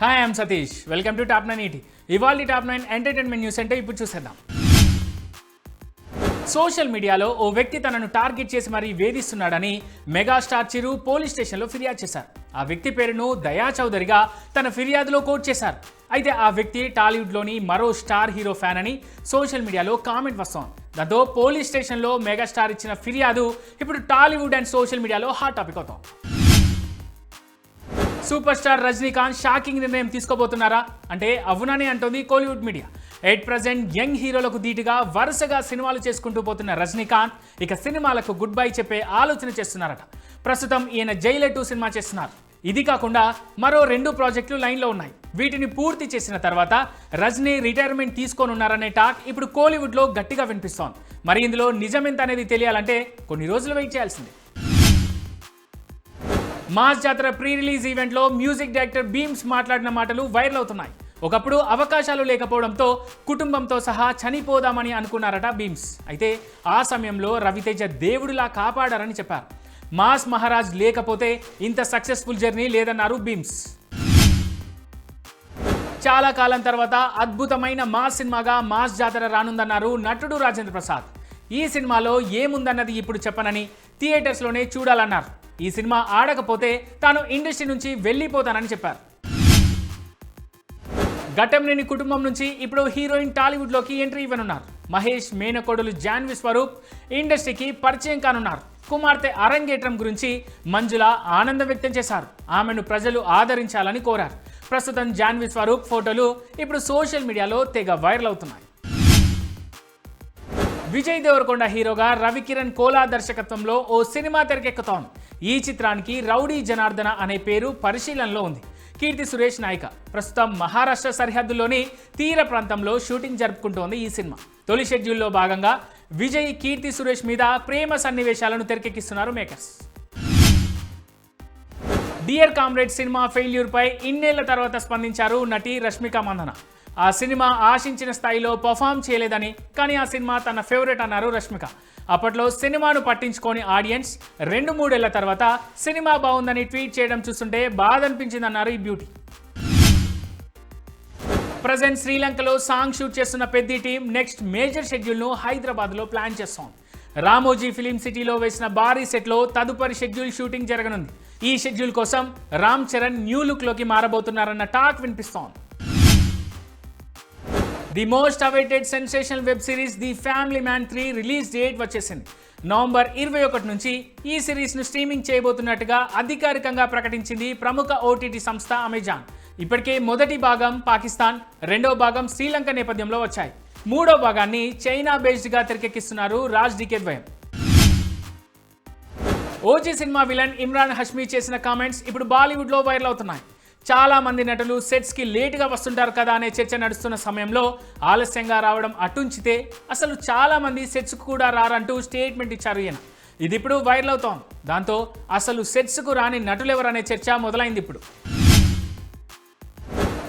Hi I'm Satish welcome to top nine ET ఇవాళ top nine entertainment news అంటే ఇప్పుడు చూసేద్దాం. సోషల్ మీడియాలో ఓ వ్యక్తి తనను టార్గెట్ చేసి మరీ వేధిస్తున్నాడని మెగాస్టార్ చిరు పోలీస్ స్టేషన్లో ఫిర్యాదు చేశారు. ఆ వ్యక్తి పేరును దయా చౌదరిగా తన ఫిర్యాదులో కోట్ చేశారు. అయితే ఆ వ్యక్తి టాలీవుడ్లోని మరో స్టార్ హీరో ఫ్యాన్ అని సోషల్ మీడియాలో కామెంట్ వస్తోంది. దాంతో పోలీస్ స్టేషన్లో మెగాస్టార్ ఇచ్చిన ఫిర్యాదు ఇప్పుడు టాలీవుడ్ అండ్ సోషల్ మీడియాలో హాట్ టాపిక్ అవుతోంది. సూపర్ స్టార్ రజనీకాంత్ షాకింగ్ నిర్ణయం తీసుకోబోతున్నారా? అంటే అవుననే అంటోంది Kollywood media at present young హీరోలకు ధీటుగా వరుసగా సినిమాలు చేసుకుంటూ పోతున్న రజనీకాంత్ ఇక సినిమాలకు గుడ్ బై చెప్పే ఆలోచన చేస్తున్నారట. ప్రస్తుతం ఈయన జైలర్ టూ సినిమా చేస్తున్నారు. ఇది కాకుండా మరో రెండు ప్రాజెక్టులు లైన్లో ఉన్నాయి. వీటిని పూర్తి చేసిన తర్వాత రజనీ రిటైర్మెంట్ తీసుకోనున్నారనే టాక్ ఇప్పుడు కోలీవుడ్లో గట్టిగా వినిపిస్తోంది. మరి ఇందులో నిజమెంత అనేది తెలియాలంటే కొన్ని రోజులు వెయిట్ చేయాల్సిందే. మాస్ జాతర ప్రీ రిలీజ్ ఈవెంట్లో మ్యూజిక్ డైరెక్టర్ బీమ్స్ మాట్లాడిన మాటలు వైరల్ అవుతున్నాయి. ఒకప్పుడు అవకాశాలు లేకపోవడంతో కుటుంబంతో సహా చనిపోదామని అనుకున్నారట బీమ్స్ అయితే ఆ సమయంలో రవితేజ దేవుడిలా కాపాడారని చెప్పారు. మాస్ మహారాజ్ లేకపోతే ఇంత సక్సెస్ఫుల్ జర్నీ లేదన్నారు బీమ్స్ చాలా కాలం తర్వాత అద్భుతమైన మాస్ సినిమాగా మాస్ జాతర రానుందన్నారు నటుడు రాజేంద్ర ప్రసాద్. ఈ సినిమాలో ఏముందన్నది ఇప్పుడు చెప్పనని థియేటర్స్లోనే చూడాలన్నారు. ఈ సినిమా ఆడకపోతే తాను ఇండస్ట్రీ నుంచి వెళ్ళిపోతానని చెప్పారు. ఘటంలేని కుటుంబం నుంచి ఇప్పుడు హీరోయిన్ టాలీవుడ్లోకి ఎంట్రీ ఇవ్వనున్నారు. మహేష్ మేనకోడలు జాన్వి స్వరూప్ ఇండస్ట్రీకి పరిచయం కానున్నారు. కుమార్తె అరంగేట్రం గురించి మంజుల ఆనందం వ్యక్తం చేశారు. ఆమెను ప్రజలు ఆదరించాలని కోరారు. ప్రస్తుతం జాన్వి స్వరూప్ ఫోటోలు ఇప్పుడు సోషల్ మీడియాలో తెగ వైరల్ అవుతున్నాయి. విజయ్ దేవరకొండ హీరోగా రవికిరణ్ కోలా దర్శకత్వంలో ఓ సినిమా తెరకెక్కుతోంది. ఈ చిత్రానికి రౌడీ జనార్దన అనే పేరు పరిశీలనలో ఉంది. కీర్తి సురేష్ నాయిక ప్రస్తుతం మహారాష్ట్ర సరిహద్దులోని తీర ప్రాంతంలో షూటింగ్ జరుపుకుంటోంది ఈ సినిమా. తొలి షెడ్యూల్లో భాగంగా విజయ్ కీర్తి సురేష్ మీద ప్రేమ సన్నివేశాలను తెరకెక్కిస్తున్నారు మేకర్స్. డియర్ కామ్రేడ్ సినిమా ఫెయిల్యూర్ పై ఇన్నేళ్ళ తర్వాత స్పందించారు నటి రష్మిక మందన. ఆ సినిమా ఆశించిన స్థాయిలో పర్ఫామ్ చేయలేదని కానీ ఆ సినిమా తన ఫేవరెట్ అన్నారు రష్మిక. అప్పట్లో సినిమాను పట్టించుకొని ఆడియన్స్ రెండు మూడేళ్ళ తర్వాత సినిమా బాగుందని ట్వీట్ చేయడం చూస్తుంటే బాధ అనిపించిందన్నారు ఈ బ్యూటీ ప్రజెంట్ శ్రీలంకలో సాంగ్ షూట్ చేస్తున్న పెద్ద టీం నెక్స్ట్ మేజర్ షెడ్యూల్ను హైదరాబాద్లో ప్లాన్ చేస్తోంది. రామోజీ ఫిలిం సిటీలో వేసిన భారీ సెట్లో తదుపరి షెడ్యూల్ షూటింగ్ జరగనుంది. ఈ షెడ్యూల్ కోసం రామ్ చరణ్ న్యూ లుక్లోకి మారబోతున్నారన్న టాక్ వినిపిస్తోంది. The most awaited sensational web series the Family Man three release date వచ్చేసింది. నవంబర్ ఇరవై ఒకటి నుంచి ఈ సిరీస్ను స్ట్రీమింగ్ చేయబోతున్నట్టుగా అధికారికంగా ప్రకటించింది ప్రముఖ ఓటీటీ సంస్థ అమెజాన్ ఇప్పటికే మొదటి భాగం పాకిస్తాన్ రెండో భాగం శ్రీలంక నేపథ్యంలో వచ్చాయి. మూడో భాగాన్ని చైనా బేస్డ్గా తెరకెక్కిస్తున్నారు రాజ్ డికే ద్వయం. ఓజీ సినిమా విలన్ ఇమ్రాన్ హష్మీ చేసిన కామెంట్స్ ఇప్పుడు బాలీవుడ్లో వైరల్ అవుతున్నాయి. చాలా మంది నటులు సెట్స్కి లేటుగా వస్తుంటారు కదా అనే చర్చ నడుస్తున్న సమయంలో ఆలస్యంగా రావడం అటుంచితే అసలు చాలా మంది సెట్స్కు కూడా రారంటూ స్టేట్మెంట్ ఇచ్చారు ఈయన. ఇది ఇప్పుడు వైరల్ అవుతోంది. దాంతో అసలు సెట్స్కు రాని నటులెవరనే చర్చ మొదలైంది ఇప్పుడు.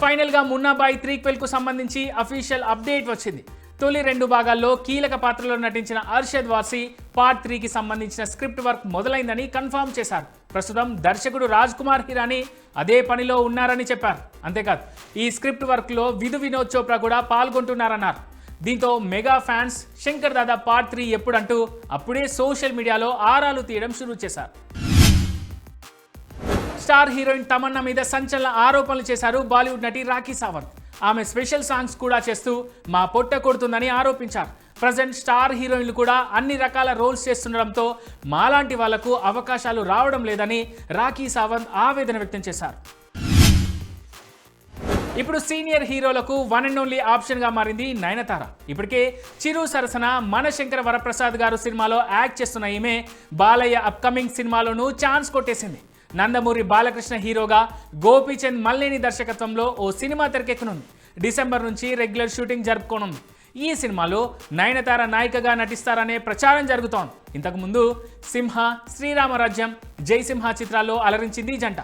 ఫైనల్గా మున్నాబాయ్ త్రీక్వెల్కు సంబంధించి అఫీషియల్ అప్డేట్ వచ్చింది. తొలి రెండు భాగాల్లో కీలక పాత్రలో నటించిన అర్షద్ వాసి పార్ట్ త్రీకి సంబంధించిన స్క్రిప్ట్ వర్క్ మొదలైందని కన్ఫర్మ్ చేశారు. ప్రస్తుతం దర్శకుడు రాజ్ కుమార్ హిరానీ అదే పనిలో ఉన్నారని చెప్పారు. అంతేకాదు ఈ స్క్రిప్ట్ వర్క్లో విధు వినోద్ చోప్రా కూడా పాల్గొంటున్నారన్నారు. దీంతో mega fans Shankar Dada part three ఎప్పుడంటూ అప్పుడే సోషల్ మీడియాలో ఆరాలు తీయడం షురూ చేశారు. స్టార్ హీరోయిన్ తమన్నా మీద సంచలన ఆరోపణలు చేశారు బాలీవుడ్ నటి రాఖీ సావంత్. ఆమె స్పెషల్ సాంగ్స్ కూడా చేస్తూ మా పొట్ట కొడుతుందని ఆరోపించారు. ప్రజెంట్ స్టార్ హీరోయిన్లు కూడా అన్ని రకాల రోల్స్ చేస్తుండడంతో మాలాంటి వాళ్ళకు అవకాశాలు రావడం లేదని రాఖీ సావంత్ ఆవేదన వ్యక్తం చేశారు. ఇప్పుడు సీనియర్ హీరోలకు వన్ అండ్ ఓన్లీ ఆప్షన్గా మారింది నయనతార. ఇప్పటికే చిరు సరసన మనశంకర వరప్రసాద్ గారు సినిమాలో యాక్ట్ చేస్తున్న ఈమె బాలయ్య అప్కమింగ్ సినిమాలోనూ ఛాన్స్ కొట్టేసింది. నందమూరి బాలకృష్ణ హీరోగా గోపీచంద్ మల్లేని దర్శకత్వంలో ఓ సినిమా తెరకెక్కనుంది. డిసెంబర్ నుంచి రెగ్యులర్ షూటింగ్ జరుపుకోనుంది. ఈ సినిమాలో నయనతార నాయికగా నటిస్తారనే ప్రచారం జరుగుతోంది. ఇంతకుముందు సింహ శ్రీరామరాజ్యం జయసింహ చిత్రాల్లో అలరించింది ఈ జంట.